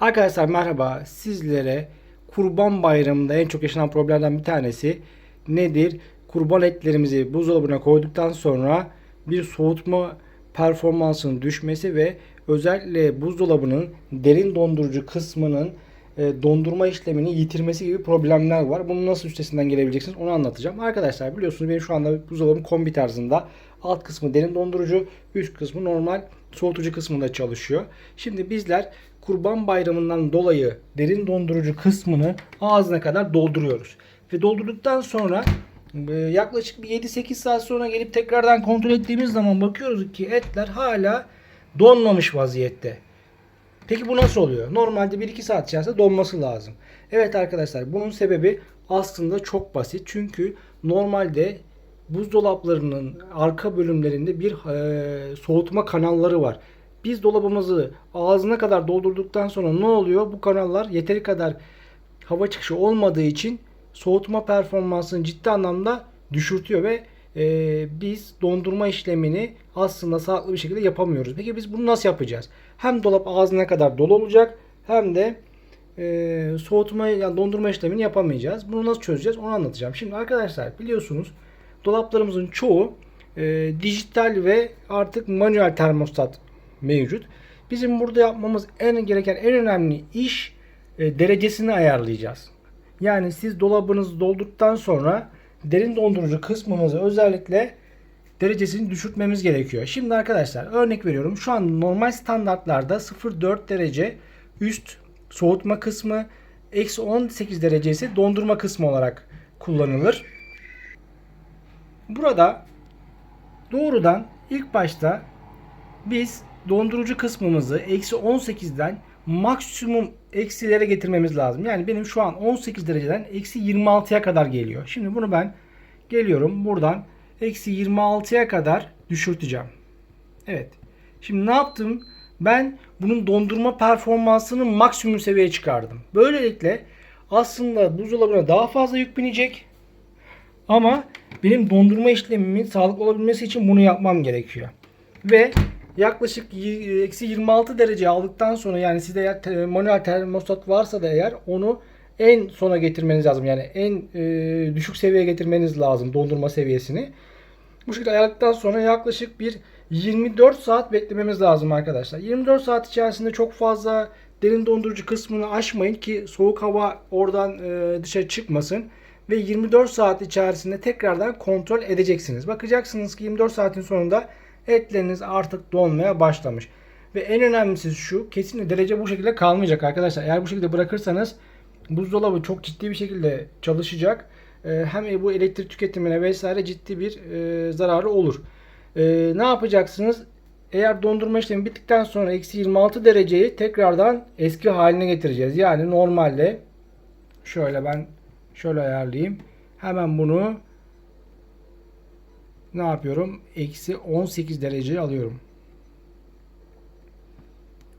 Arkadaşlar merhaba. Sizlere Kurban Bayramı'nda en çok yaşanan problemlerden bir tanesi nedir? Kurban etlerimizi buzdolabına koyduktan sonra bir soğutma performansının düşmesi ve özellikle buzdolabının derin dondurucu kısmının e, dondurma işlemini yitirmesi gibi problemler var. Bunun nasıl üstesinden gelebileceksiniz onu anlatacağım. Arkadaşlar biliyorsunuz benim şu anda buzdolabım kombi tarzında. Alt kısmı derin dondurucu, üst kısmı normal soğutucu kısmında çalışıyor. Şimdi bizler Kurban Bayramı'ndan dolayı derin dondurucu kısmını ağzına kadar dolduruyoruz. Ve doldurduktan sonra e, yaklaşık bir 7-8 saat sonra gelip tekrardan kontrol ettiğimiz zaman bakıyoruz ki etler hala donmamış vaziyette. Peki bu nasıl oluyor? Normalde 1-2 saat içerisinde donması lazım. Evet arkadaşlar bunun sebebi aslında çok basit. Çünkü normalde buzdolaplarının arka bölümlerinde bir e, soğutma kanalları var. Biz dolabımızı ağzına kadar doldurduktan sonra ne oluyor? Bu kanallar yeteri kadar hava çıkışı olmadığı için soğutma performansını ciddi anlamda düşürtüyor ve e, biz dondurma işlemini aslında sağlıklı bir şekilde yapamıyoruz. Peki biz bunu nasıl yapacağız? Hem dolap ağzına kadar dolu olacak hem de e, soğutma yani dondurma işlemini yapamayacağız. Bunu nasıl çözeceğiz onu anlatacağım. Şimdi arkadaşlar biliyorsunuz dolaplarımızın çoğu e, dijital ve artık manuel termostat mevcut. Bizim burada yapmamız en gereken en önemli iş e, derecesini ayarlayacağız. Yani siz dolabınızı doldurduktan sonra derin dondurucu kısmımızı özellikle derecesini düşürtmemiz gerekiyor. Şimdi arkadaşlar örnek veriyorum. Şu an normal standartlarda 0.4 derece üst soğutma kısmı eksi 18 derece ise dondurma kısmı olarak kullanılır. Burada doğrudan ilk başta biz dondurucu kısmımızı eksi 18'den maksimum eksilere getirmemiz lazım. Yani benim şu an 18 dereceden eksi 26'ya kadar geliyor. Şimdi bunu ben geliyorum buradan eksi 26'ya kadar düşürteceğim. Evet. Şimdi ne yaptım? Ben bunun dondurma performansını maksimum seviyeye çıkardım. Böylelikle aslında buzdolabına daha fazla yük binecek. Ama benim dondurma işlemimin sağlıklı olabilmesi için bunu yapmam gerekiyor. Ve yaklaşık y- eksi 26 derece aldıktan sonra yani sizde eğer te- manuel termostat varsa da eğer onu en sona getirmeniz lazım. Yani en e, düşük seviyeye getirmeniz lazım dondurma seviyesini. Bu şekilde ayarladıktan sonra yaklaşık bir 24 saat beklememiz lazım arkadaşlar. 24 saat içerisinde çok fazla derin dondurucu kısmını aşmayın ki soğuk hava oradan e, dışarı çıkmasın. Ve 24 saat içerisinde tekrardan kontrol edeceksiniz. Bakacaksınız ki 24 saatin sonunda etleriniz artık donmaya başlamış. Ve en önemlisi şu kesinlikle derece bu şekilde kalmayacak arkadaşlar. Eğer bu şekilde bırakırsanız buzdolabı çok ciddi bir şekilde çalışacak. Ee, Hem bu elektrik tüketimine vesaire ciddi bir e, zararı olur. Ee, ne yapacaksınız? Eğer dondurma işlemi bittikten sonra eksi 26 dereceyi tekrardan eski haline getireceğiz. Yani normalde şöyle ben şöyle ayarlayayım. Hemen bunu ne yapıyorum? Eksi 18 dereceye alıyorum.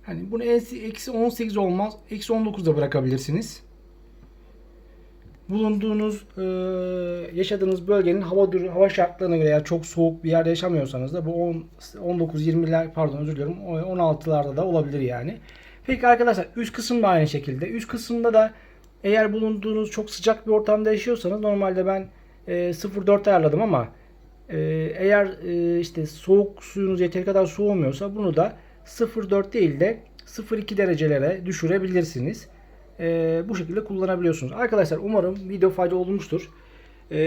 Hani bunu eksi eksi 18 olmaz. Eksi 19 da bırakabilirsiniz. Bulunduğunuz e, yaşadığınız bölgenin hava hava şartlarına göre eğer çok soğuk bir yerde yaşamıyorsanız da bu 10 19 20'ler pardon özür diliyorum 16'larda da olabilir yani. Peki arkadaşlar üst kısım da aynı şekilde. Üst kısımda da eğer bulunduğunuz çok sıcak bir ortamda yaşıyorsanız normalde ben e, 0.4 ayarladım ama e, eğer e, işte soğuk suyunuz yeteri kadar soğumuyorsa bunu da 0.4 değil de 0.2 derecelere düşürebilirsiniz. E, bu şekilde kullanabiliyorsunuz. Arkadaşlar umarım video fayda olmuştur. E,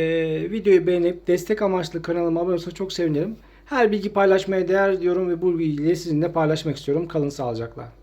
videoyu beğenip destek amaçlı kanalıma abone olursanız çok sevinirim. Her bilgi paylaşmaya değer diyorum ve bu bilgiyi sizinle paylaşmak istiyorum. Kalın sağlıcakla.